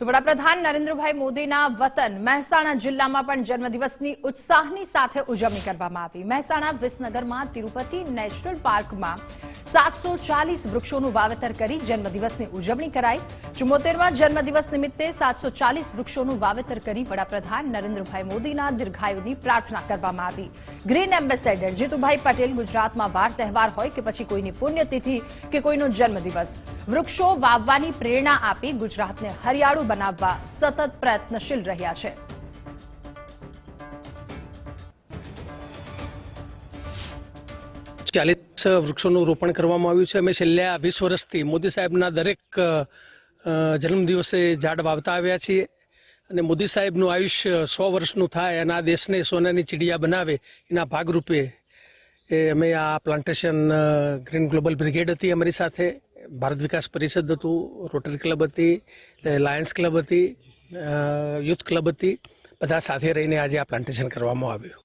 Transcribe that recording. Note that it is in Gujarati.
તો વડાપ્રધાન નરેન્દ્રભાઈ મોદીના વતન મહેસાણા જિલ્લામાં પણ જન્મદિવસની ઉત્સાહની સાથે ઉજવણી કરવામાં આવી. મહેસાણા વિસનગરમાં તિરુપતિ નેશનલ પાર્કમાં સાતસો ચાલીસ વૃક્ષોનું વાવેતર કરી જન્મદિવસની ઉજવણી કરાઈ. ચુમ્મોતેરમાં જન્મદિવસ નિમિત્તે સાતસો ચાલીસ વૃક્ષોનું વાવેતર કરી વડાપ્રધાન નરેન્દ્રભાઈ મોદીના દીર્ઘાયુની પ્રાર્થના કરવામાં આવી. ગ્રીન એમ્બેસેડર જીતુભાઈ પટેલ ગુજરાતમાં વાર તહેવાર હોય કે પછી કોઈની પુણ્યતિથિ કે કોઈનો જન્મદિવસ. વૃક્ષો વાવવાની પ્રેરણા આપી ગુજરાતને હરિયાળું બનાવવા સતત પ્રયત્નશીલ રહ્યા છે. વૃક્ષોનું રોપણ કરવામાં આવ્યું છે. અમે છેલ્લા વીસ વર્ષથી મોદી સાહેબના દરેક જન્મદિવસે ઝાડ વાવતા આવ્યા છીએ અને મોદી સાહેબનું આયુષ્ય સો વર્ષનું થાય અને આ દેશને સોનાની ચીડિયા બનાવે એના ભાગરૂપે એ અમે આ પ્લાન્ટેશન ગ્રીન ગ્લોબલ બ્રિગેડ હતી અમારી સાથે, ભારત વિકાસ પરિષદ હતું, રોટરી ક્લબ હતી લાયન્સ ક્લબ હતી યુથ ક્લબ હતી, બધા સાથે રહીને આજે આ પ્લાન્ટેશન કરવામાં આવ્યું.